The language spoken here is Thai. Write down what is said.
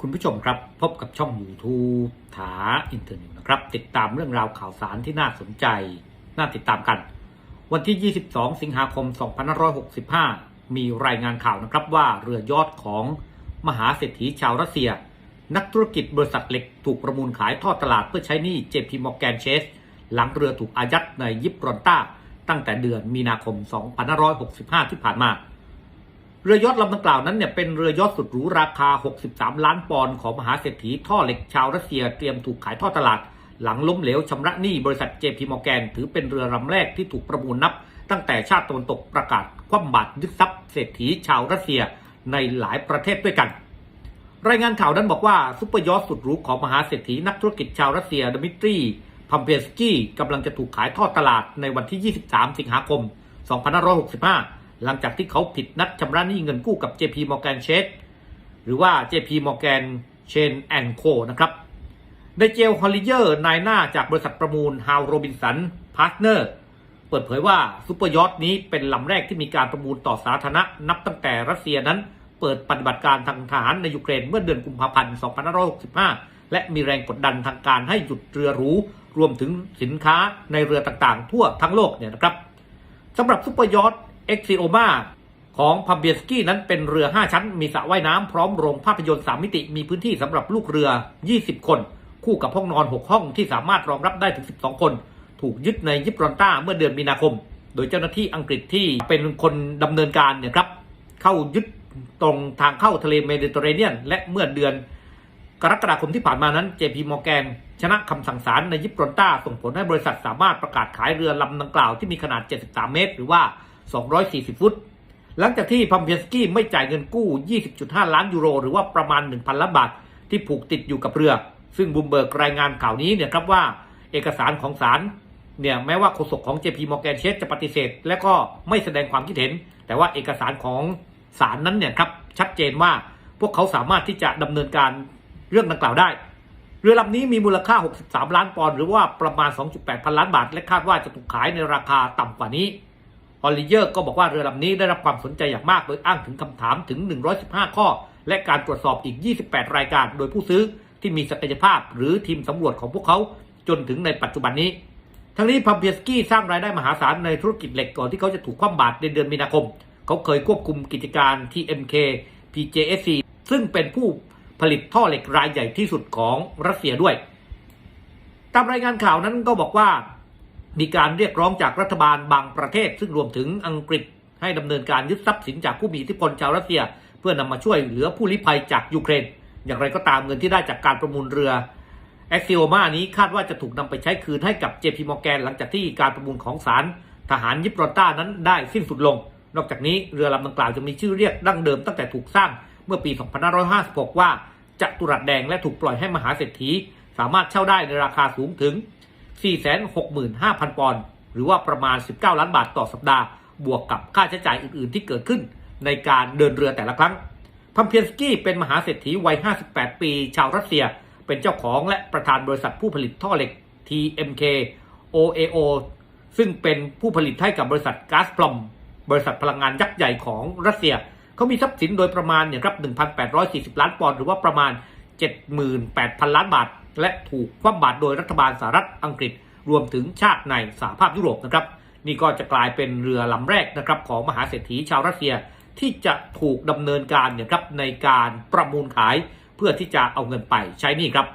คุณผู้ชมครับพบกับช่อง YouTube ถาอินเทอร์เน็ตนะครับ ติดตามเรื่องราวข่าวสารที่น่าสนใจ น่าติดตามกัน วันที่ 22 สิงหาคม 2565 มีรายงานข่าวนะครับว่าเรือยอดของมหาเศรษฐีชาวรัสเซีย นักธุรกิจบริษัทเหล็กถูกประมูลขายทอดตลาดเพื่อใช้หนี้ JP Morgan Chase หลังเรือถูกอายัดในยิบรอนต้า ตั้งแต่เดือนมีนาคม 2565 ที่ผ่านมา เรือยอดลำดังกล่าวนั้นเนี่ยเป็นเรือยอดสุดหรูราคา 63 ล้านปอนด์ของมหาเศรษฐีท่อเหล็กชาวรัสเซียเตรียมถูกขายทอดตลาด หลังล้มเหลวชำระหนี้บริษัท JP Morgan ถือเป็นเรือลำแรกที่ถูกประมูลนับ ตั้งแต่ชาติตะวันตกประกาศคว่ำบาตรยึดทรัพย์เศรษฐีชาวรัสเซียในหลายประเทศด้วยกัน รายงานข่าวนั้นบอกว่าซุปเปอร์ยอทสุดหรูของมหาเศรษฐีนักธุรกิจชาวรัสเซียดมิตรีพัมเปียสกี้กำลังจะถูกขายทอดตลาดในวันที่ 23 สิงหาคม 2565 หลังจากที่เขาผิดนัดชำระหนี้เงินกู้กับ JP Morgan Chase หรือว่า JP Morgan Chain and Co นะครับในเจลฮอลลิเยอร์นายหน้าจากบริษัทประมูลฮาวโรบินสันพาร์ทเนอร์เปิดเผยว่าซุปเปอร์ยอทนี้เป็นลำแรกที่มีการประมูลต่อสาธารณะนับตั้งแต่รัสเซียนั้นเปิดปฏิบัติการทางทหารในยูเครนเมื่อเดือนกุมภาพันธ์2565 และมีแรงกดดันทางการให้หยุดเรือหรู รวมถึงสินค้าในเรือต่างๆ ทั่วทั้งโลกเนี่ยนะครับสำหรับซุปเปอร์ยอท เอ็กซิโอมาของพัมเบียสกี้นั้นเป็นเรือ 5 ชั้น มีสระว่ายน้ำพร้อมโรงภาพยนตร์ 3 มิติ มีพื้นที่สำหรับลูกเรือ 20 คน คู่กับห้องนอน 6 ห้องที่สามารถรองรับได้ถึง 12 คน ถูกยึดในยิบรอนต้าเมื่อเดือนมีนาคม โดยเจ้าหน้าที่อังกฤษที่เป็นคนดำเนินการเนี่ยครับ เข้ายึดตรงทางเข้าทะเลเมดิเตอร์เรเนียน และเมื่อเดือนกรกฎาคมที่ผ่านมานั้น JP Morgan ชนะคำสั่งศาลในยิบรอนต้าส่งผลให้บริษัทสามารถประกาศขายเรือลำดังกล่าวที่มีขนาด 73 เมตร หรือว่า 240 ฟุต หลังจากที่พัมเพียสกี้ไม่จ่ายเงินกู้ 20.5 ล้านยูโร หรือว่าประมาณ 1,000 ล้านบาท ที่ผูกติดอยู่กับเรือ ซึ่งบูมเบิร์กรายงานข่าวนี้เนี่ยครับว่าเอกสารของศาลเนี่ยแม้ว่าโฆษกของ JP Morgan Chase จะปฏิเสธ และก็ไม่แสดงความคิดเห็น แต่ว่าเอกสารของศาลนั้นเนี่ยครับชัดเจนว่าพวกเขาสามารถที่จะดำเนินการเรื่องดังกล่าวได้ เรือลำนี้มีมูลค่า 63 ล้านปอนด์หรือว่าประมาณ 2.8 พันล้านบาท และคาดว่าจะถูกขายในราคาต่ำกว่านี้ ฮอลลีเยอร์ก็บอกว่าเรือลำนี้ได้รับความสนใจอย่างมาก โดยอ้างถึงคำถามถึง 115 ข้อ และการตรวจสอบอีก 28 รายการ โดยผู้ซื้อที่มีศักยภาพ หรือทีมสำรวจของพวกเขาจนถึงในปัจจุบันนี้ ทั้งนี้พัมเพียสกี้สร้างรายได้มหาศาลในธุรกิจเหล็กก่อนที่เขาจะถูกคว่ำบาตรในเดือนมีนาคม เขาเคยควบคุมกิจการ TMK PJSC ซึ่งเป็นผู้ผลิตท่อเหล็กรายใหญ่ที่สุดของรัสเซียด้วย ตามรายงานข่าวนั้นก็บอกว่า มีการเรียกร้องจากรัฐบาลบางประเทศ ซึ่งรวมถึงอังกฤษให้ดำเนินการยึดทรัพย์สินจากผู้มีอิทธิพลชาวรัสเซีย เพื่อนำมาช่วยเหลือผู้ลี้ภัยจากยูเครน อย่างไรก็ตามเงินที่ได้จากการประมูลเรือแอคซิโอมานี้คาดว่าจะถูกนำไปใช้คืนให้กับ JP Morgan หลังจากที่การประมูลของศาลทหารยิบรอนต้านั้นได้สิ้นสุดลง นอกจากนี้เรือลำดังกล่าวจะมีชื่อเรียกดั้งเดิมตั้งแต่ถูกสร้างเมื่อปี 2556 ว่าจะตุรัสแดงและถูกปล่อยให้มหาเศรษฐี สามารถเช่าได้ในราคาสูงถึง 465,000 ปอนด์หรือว่าประมาณ 19 ล้านบาทต่อสัปดาห์ บวกกับค่าใช้จ่ายอื่นๆ ที่เกิดขึ้นในการเดินเรือแต่ละครั้งพัมเพียนสกี้เป็นมหาเศรษฐีวัย 58 ปี ชาวรัสเซีย เป็นเจ้าของและประธานบริษัทผู้ผลิตท่อเหล็ก TMK OAO ซึ่งเป็นผู้ผลิตให้กับบริษัทก๊าซพลอม บริษัทพลังงานยักษ์ใหญ่ของรัสเซีย เขามีทรัพย์สินโดยประมาณเนี่ยครับ 1,840 ล้านปอนด์หรือว่าประมาณ 78,000 ล้านบาท และถูกคว่ำบาตรโดยรัฐบาลสหรัฐอังกฤษ รวมถึงชาติในสหภาพยุโรปนะครับ นี่ก็จะกลายเป็นเรือลำแรกนะครับของมหาเศรษฐีชาวรัสเซียที่จะถูกดำเนินการเนี่ยครับในการประมูลขายเพื่อที่จะเอาเงินไปใช้นี่ครับ